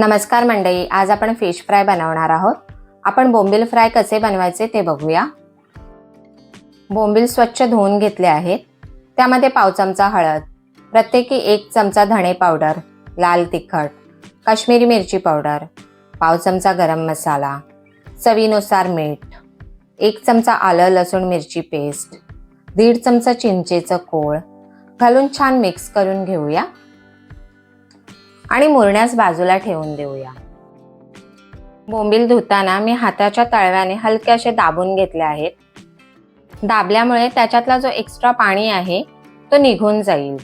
नमस्कार मंडळी आज आपण फिश फ्राय बनवणार आहोत. आपण बोंबील फ्राय कसे बनवायचे ते बघूया. बोंबील स्वच्छ धुवून घेतले आहेत. त्यामध्ये पाव चमचा हळद प्रत्येकी एक चमचा धणे पावडर लाल तिखट काश्मीरी मिरची पावडर पाव चमचा गरम मसाला चवीनुसार मीठ एक चमचा आलं लसूण मिरची पेस्ट दीड चमचा चिंचेचं कोळ घालून छान मिक्स करून घेऊया. आणि मुरण्यास बाजूला ठेवून देऊया. बोंबील धुताना मी हाताच्या तळव्याने हलके असे दाबून घेतले आहेत. दाबल्यामुळे त्याच्यातला जो एक्स्ट्रा पाणी आहे तो निघून जाईल.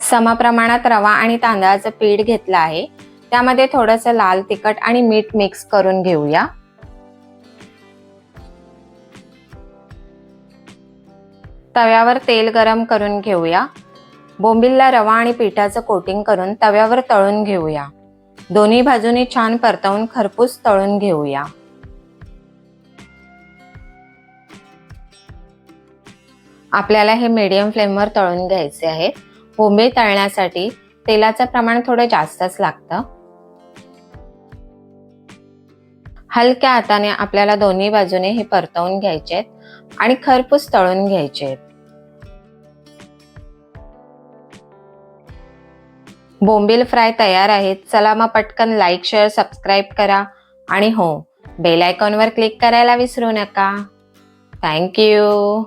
समप्रमाणात रवा आणि तांदळाचं पीठ घेतलं आहे. त्यामध्ये थोडंसं लाल तिखट आणि मीठ मिक्स करून घेऊया. तव्यावर तेल गरम करून घेऊया. बोंबिलला रवा आणि पिठाचं कोटिंग करून तव्यावर तळून घेऊया. दोन्ही बाजूनी छान परतवून खरपूस तळून घेऊया. आपल्याला हे मीडियम फ्लेमवर तळून घ्यायचे आहे. बोंबील तळण्यासाठी तेलाचं प्रमाण थोडं जास्तच लागतं. हलक्या हाताने आपल्याला दोन्ही बाजूने हे परतवून घ्यायचे आहेत आणि खरपूस तळून घ्यायचे आहेत बोंबील फ्राय तयार आहेत. चला मग पटकन लाईक शेअर सबस्क्राईब करा. आणि हो बेल आयकॉनवर क्लिक करायला विसरू नका. थँक्यू